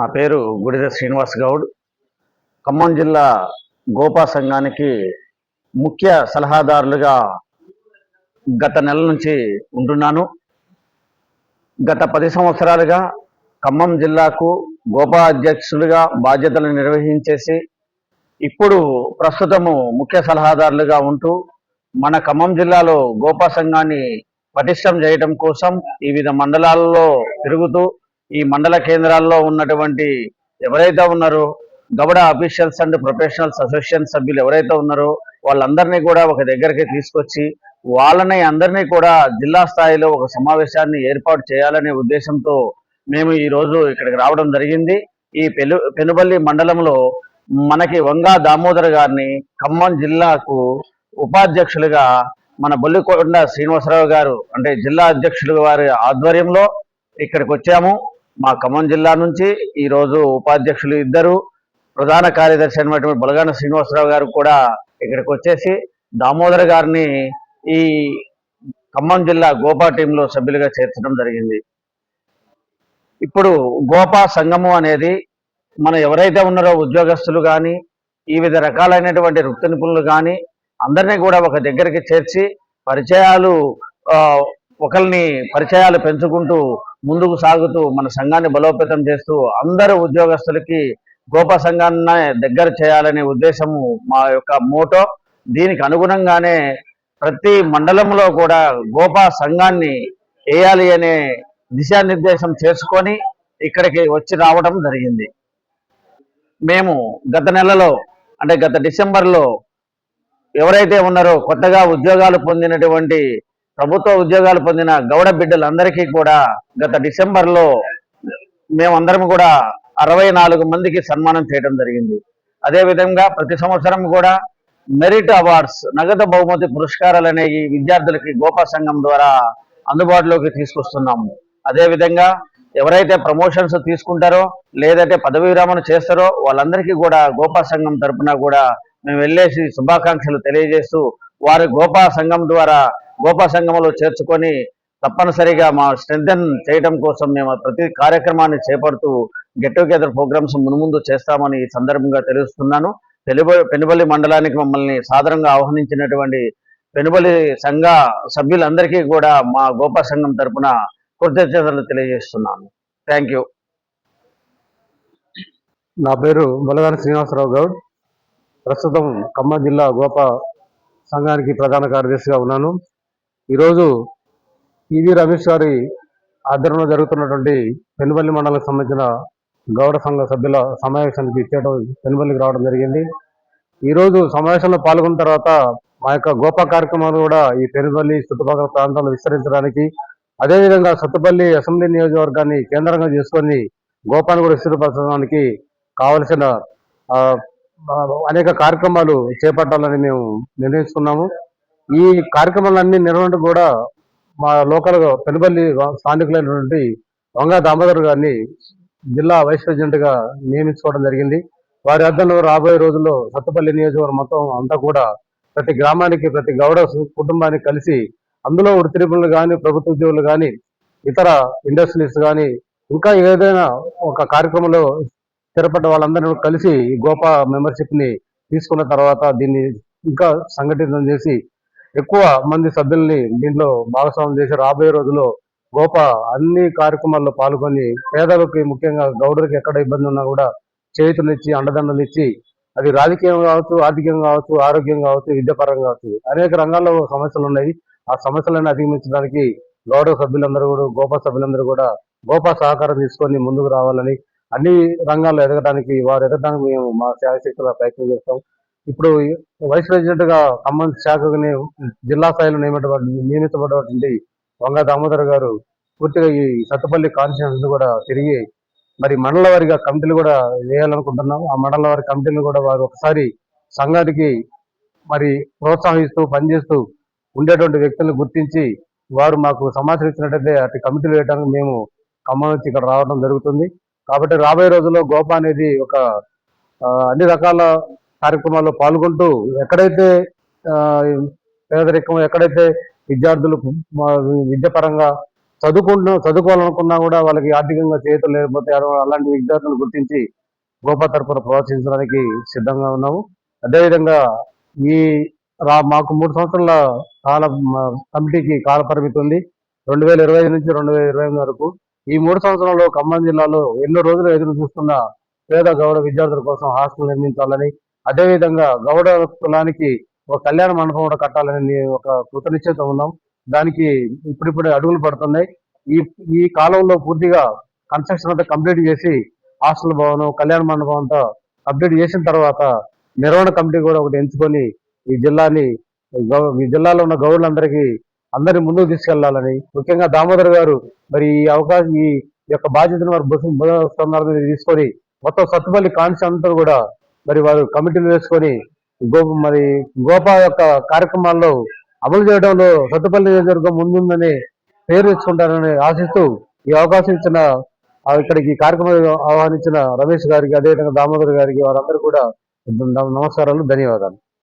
నా పేరు గుడిద శ్రీనివాస్ గౌడ్. ఖమ్మం జిల్లా గోపా సంఘానికి ముఖ్య సలహాదారులుగా గత నెల నుంచి ఉంటున్నాను. గత పది సంవత్సరాలుగా ఖమ్మం జిల్లాకు గోపా అధ్యక్షులుగా బాధ్యతలు నిర్వహించేసి ఇప్పుడు ప్రస్తుతము ముఖ్య సలహాదారులుగా ఉంటూ మన ఖమ్మం జిల్లాలో గోపా సంఘాన్ని పటిష్టం చేయడం కోసం వివిధ మండలాల్లో తిరుగుతూ ఈ మండల కేంద్రాల్లో ఉన్నటువంటి ఎవరైతే ఉన్నారో గబడ అఫీషియల్స్ అండ్ ప్రొఫెషనల్స్ అసోసియేషన్ సభ్యులు ఎవరైతే ఉన్నారో వాళ్ళందరినీ కూడా ఒక దగ్గరికి తీసుకొచ్చి వాళ్ళని అందరినీ కూడా జిల్లా స్థాయిలో ఒక సమావేశాన్ని ఏర్పాటు చేయాలనే ఉద్దేశంతో మేము ఈరోజు ఇక్కడికి రావడం జరిగింది. ఈ పెను పెనుబల్లి మండలంలో మనకి వంగా దామోదర్ గారిని ఖమ్మం జిల్లాకు ఉపాధ్యక్షులుగా మన బొల్లికొండ శ్రీనివాసరావు గారు అంటే జిల్లా అధ్యక్షులు వారి ఆధ్వర్యంలో ఇక్కడికి వచ్చాము. మా ఖమ్మం జిల్లా నుంచి ఈరోజు ఉపాధ్యక్షులు ఇద్దరు ప్రధాన కార్యదర్శి అయినటువంటి బలగాన శ్రీనివాసరావు గారు కూడా ఇక్కడికి వచ్చేసి దామోదర్ గారిని ఈ ఖమ్మం జిల్లా గోపా టీంలో సభ్యులుగా చేర్చడం జరిగింది. ఇప్పుడు గోపా సంఘము అనేది మన ఎవరైతే ఉన్నారో ఉద్యోగస్తులు కానీ వివిధ రకాలైనటువంటి వృత్తి నిపుణులు కానీ అందరినీ కూడా ఒక దగ్గరికి చేర్చి పరిచయాలు ఒకరిని పరిచయాలు పెంచుకుంటూ ముందుకు సాగుతూ మన సంఘాన్ని బలోపేతం చేస్తూ అందరు ఉద్యోగస్తులకి గోప సంఘాన్ని దగ్గర చేయాలనే ఉద్దేశము మా యొక్క మోటో. దీనికి అనుగుణంగానే ప్రతి మండలంలో కూడా గోపా సంఘాన్ని వేయాలి అనే దిశానిర్దేశం చేసుకొని ఇక్కడికి వచ్చి రావడం జరిగింది. మేము గత నెలలో అంటే గత డిసెంబర్లో ఎవరైతే ఉన్నారో కొత్తగా ఉద్యోగాలు పొందినటువంటి ప్రభుత్వ ఉద్యోగాలు పొందిన గౌడ బిడ్డలందరికీ కూడా గత డిసెంబర్లో మేమందరం కూడా అరవై నాలుగు మందికి సన్మానం చేయడం జరిగింది. అదేవిధంగా ప్రతి సంవత్సరం కూడా మెరిట్ అవార్డ్స్ నగదు బహుమతి పురస్కారాలు అనేవి విద్యార్థులకి గోపా సంఘం ద్వారా అందుబాటులోకి తీసుకొస్తున్నాము. అదేవిధంగా ఎవరైతే ప్రమోషన్స్ తీసుకుంటారో లేదంటే పదవి విరమణ చేస్తారో వాళ్ళందరికీ కూడా గోపా సంఘం తరఫున కూడా మేము వెళ్ళేసి శుభాకాంక్షలు తెలియజేస్తూ వారి గోపా సంఘం ద్వారా గోపా సంఘంలో చేర్చుకొని తప్పనిసరిగా మా స్ట్రెంథన్ చేయడం కోసం మేము ప్రతి కార్యక్రమాన్ని చేపడుతూ గెట్ టుగెదర్ ప్రోగ్రామ్స్ మున్ముందు చేస్తామని ఈ సందర్భంగా తెలుస్తున్నాను. పెనుబల్లి మండలానికి మమ్మల్ని సాధారణంగా ఆహ్వానించినటువంటి పెనుబలి సంఘ సభ్యులందరికీ కూడా మా గోపా సంఘం తరపున కృతజ్ఞతలు తెలియజేస్తున్నాను. Thank you. నా పేరు బలగాని శ్రీనివాసరావు గౌడ్. ప్రస్తుతం ఖమ్మం జిల్లా గోప సంఘానికి ప్రధాన కార్యదర్శిగా ఉన్నాను. ఈరోజు ఈవి రమేష్ గారి ఆధ్వర్యంలో జరుగుతున్నటువంటి పెనుబల్లి మండలానికి సంబంధించిన గౌడ సంఘ సభ్యుల సమావేశానికి ఇచ్చేయడం పెనుబల్లికి రావడం జరిగింది. ఈరోజు సమావేశంలో పాల్గొన్న తర్వాత మా యొక్క గోప కార్యక్రమాలు కూడా ఈ పెనుబల్లి చుట్టుపక్కల ప్రాంతాల్లో విస్తరించడానికి అదేవిధంగా సత్తుపల్లి అసెంబ్లీ నియోజకవర్గాన్ని కేంద్రంగా చేసుకొని గోపాన్ని కూడా విస్తృతపరచడానికి కావలసిన అనేక కార్యక్రమాలు చేపట్టాలని మేము నిర్ణయించుకున్నాము. ఈ కార్యక్రమాలన్నీ నిర్వహణ కూడా మా లోకల్ పెనుబల్లి స్థానికులైనటువంటి వంగ దామోదర్ గారిని జిల్లా వైస్ ప్రెసిడెంట్గా నియమించుకోవడం జరిగింది. వారి అర్థంలో రాబోయే రోజుల్లో సత్తపల్లి నియోజకవర్గం మొత్తం అంతా కూడా ప్రతి గ్రామానికి ప్రతి గౌడ కుటుంబానికి కలిసి అందులో వృత్తి కానీ ప్రభుత్వ ఉద్యోగులు కానీ ఇతర ఇండస్ట్రీస్ కానీ ఇంకా ఏదైనా ఒక కార్యక్రమంలో స్థిరపడ్డ వాళ్ళందరూ కలిసి ఈ గోపా మెంబర్షిప్ని తీసుకున్న తర్వాత దీన్ని ఇంకా సంఘటితం చేసి ఎక్కువ మంది సభ్యుల్ని దీంట్లో భాగస్వామ్యం చేసి రాబోయే రోజుల్లో గోప అన్ని కార్యక్రమాల్లో పాల్గొని పేదలకు ముఖ్యంగా గౌడరికి ఎక్కడ ఇబ్బంది ఉన్నా కూడా చేతులు అండదండలు ఇచ్చి అది రాజకీయం కావచ్చు ఆర్థికంగా కావచ్చు ఆరోగ్యం కావచ్చు విద్యాపరంగా కావచ్చు అనేక రంగాల్లో సమస్యలు ఉన్నాయి. ఆ సమస్యలను అధిగమించడానికి గౌడ సభ్యులందరూ కూడా గోపా సభ్యులందరూ కూడా గోపా సహకారం తీసుకొని ముందుకు రావాలని అన్ని రంగాల్లో ఎదగడానికి వారు ఎదగడానికి మేము మా శాయశక్తుల ప్రయత్నం చేస్తాం. ఇప్పుడు వైస్ ప్రెసిడెంట్గా ఖమ్మం శాఖకు జిల్లా స్థాయిలో నియమితబడి నియమితబడినటువంటి వంగ దామోదర్ గారు పూర్తిగా ఈ సత్తుపల్లి కాన్స్టిట్యూన్స్ కూడా తిరిగి మరి మండల వారిగా కమిటీలు కూడా వేయాలనుకుంటున్నాం ఆ మండల వారి కమిటీలు కూడా వారు ఒకసారి సంఘానికి మరి ప్రోత్సహిస్తూ పనిచేస్తూ ఉండేటువంటి వ్యక్తులను గుర్తించి వారు మాకు సమాచారం ఇచ్చినట్టయితే అటు కమిటీలు వేయడానికి మేము ఖమ్మం నుంచి ఇక్కడ రావడం జరుగుతుంది. కాబట్టి రాబోయే రోజుల్లో గోప అనేది ఒక అన్ని రకాల కార్యక్రమాల్లో పాల్గొంటూ ఎక్కడైతే పేదరికం ఎక్కడైతే విద్యార్థులు విద్యపరంగా విద్యాపరంగా చదువుకుంటున్న చదువుకోవాలనుకున్నా కూడా వాళ్ళకి ఆర్థికంగా చేతులు లేకపోతే అలాంటి విద్యార్థులను గుర్తించి గోపా తరపున ప్రోత్సహించడానికి సిద్ధంగా ఉన్నాము. అదేవిధంగా ఈ రా మాకు మూడు సంవత్సరాల కాల కమిటీకి కాల పరిమితి ఉంది. రెండు వేల ఇరవై ఐదు నుంచి రెండు వేల ఇరవై ఎనిమిది వరకు. ఈ మూడు సంవత్సరాల్లో ఖమ్మం జిల్లాలో ఎన్నో రోజులు ఎదురు చూస్తున్న పేద గౌరవ విద్యార్థుల కోసం హాస్టల్ నిర్మించాలని అదేవిధంగా గౌడ కులానికి ఒక కళ్యాణ మండపం కూడా కట్టాలని ఒక కృతనిశ్చయిత ఉన్నాం. దానికి ఇప్పుడిప్పుడు అడుగులు పడుతున్నాయి. ఈ ఈ కాలంలో పూర్తిగా కన్స్ట్రక్షన్ అంతా కంప్లీట్ చేసి హాస్టల్ భవనం కళ్యాణ మండపం అంతా కంప్లీట్ చేసిన తర్వాత నిర్వహణ కమిటీ కూడా ఒకటి ఎంచుకొని ఈ జిల్లాని గౌ- ఈ జిల్లాలో ఉన్న గౌరులందరికీ అందరి ముందుకు తీసుకెళ్ళాలని ముఖ్యంగా దామోదర్ గారు మరి ఈ అవకాశం ఈ యొక్క బాధ్యతను వారు బుధ బుధ తీసుకొని మొత్తం సత్తుపల్లి కాన్సి అంతా కూడా మరి వారు కమిటీలు వేసుకొని గో మరి గోపా యొక్క కార్యక్రమాల్లో అమలు చేయడంలో సత్తుపల్లి నియోజకవర్గం ముందుందని పేరు తెచ్చుకుంటారని ఆశిస్తూ ఈ అవకాశం ఇచ్చిన ఇక్కడికి కార్యక్రమం ఆహ్వానించిన రమేష్ గారికి అదేవిధంగా దామోదర్ గారికి వారందరూ కూడా నమస్కారాలు ధన్యవాదాలు.